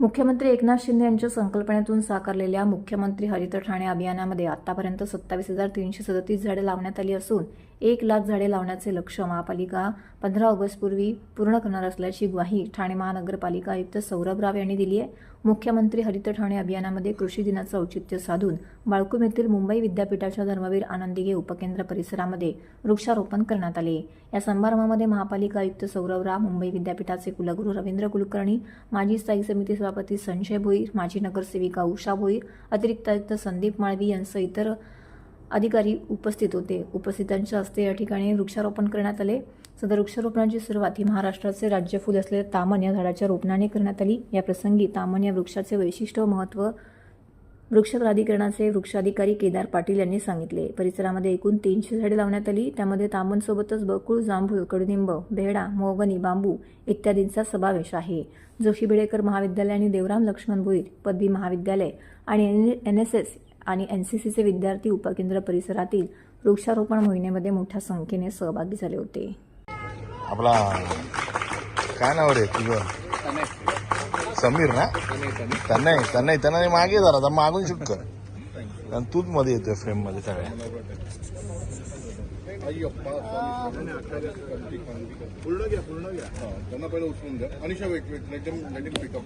मुख्यमंत्री एकनाथ शिंदे यांच्या संकल्पनेतून साकारलेल्या मुख्यमंत्री हरित ठाणे अभियानामध्ये आतापर्यंत सत्तावीस हजार तीनशे सदतीस झाडे लावण्यात आली असून एक लाख झाडे लावण्याचे लक्ष्य महापालिका पंधरा ऑगस्टपूर्वी पूर्ण करणार असल्याची ग्वाही ठाणे महानगरपालिका आयुक्त सौरभ राव यांनी दिली आहे. मुख्यमंत्री हरित ठाणे अभियानामध्ये कृषी दिनाचं औचित्य साधून बाळकुम येथील मुंबई विद्यापीठाच्या धर्मवीर आनंदिगे उपकेंद्र परिसरामध्ये वृक्षारोपण करण्यात आले. या समारंभामध्ये महापालिका आयुक्त सौरभ राव मुंबई विद्यापीठाचे कुलगुरू रवींद्र कुलकर्णी माजी स्थायी समिती सभापती संजय भोईर माजी नगरसेविका उषा भोईर अतिरिक्त आयुक्त संदीप माळवी यांसह इतर अधिकारी उपस्थित होते. उपस्थितांच्या हस्ते या ठिकाणी वृक्षारोपण करण्यात आले. सदर वृक्षारोपणाची सुरुवात ही महाराष्ट्राचे राज्यफूल असलेल्या तामन या झाडाच्या रोपणाने करण्यात आली. या प्रसंगी तामन या वृक्षाचे वैशिष्ट्य महत्त्व वृक्ष प्राधिकरणाचे वृक्षाधिकारी केदार पाटील यांनी सांगितले. परिसरामध्ये एकूण तीनशे झाडे लावण्यात आली. त्यामध्ये तामनसोबतच बकुळ जांभूळ कडुनिंब बेहडा मोगनी बांबू इत्यादींचा समावेश आहे. जोशी बेडेकर महाविद्यालय आणि देवराम लक्ष्मण भोईर पदवी महाविद्यालय आणि एन एस एस आणि एन सी सीचे विद्यार्थी उपकेंद्र परिसरातील वृक्षारोपण मोहिमेमध्ये मोठ्या संख्येने सहभागी झाले होते. आपला काय नाव रे तुझं? समीर ना? त्यांना त्यांना त्यांना मागे जरा आता मागून शूट कर. कारण तूच मध्ये येतोय फ्रेममध्ये सगळ्या. पूर्ण घ्या पूर्ण घ्या. त्यांना पहिलं उचलून द्या अनिशा वेट वेट पिकअप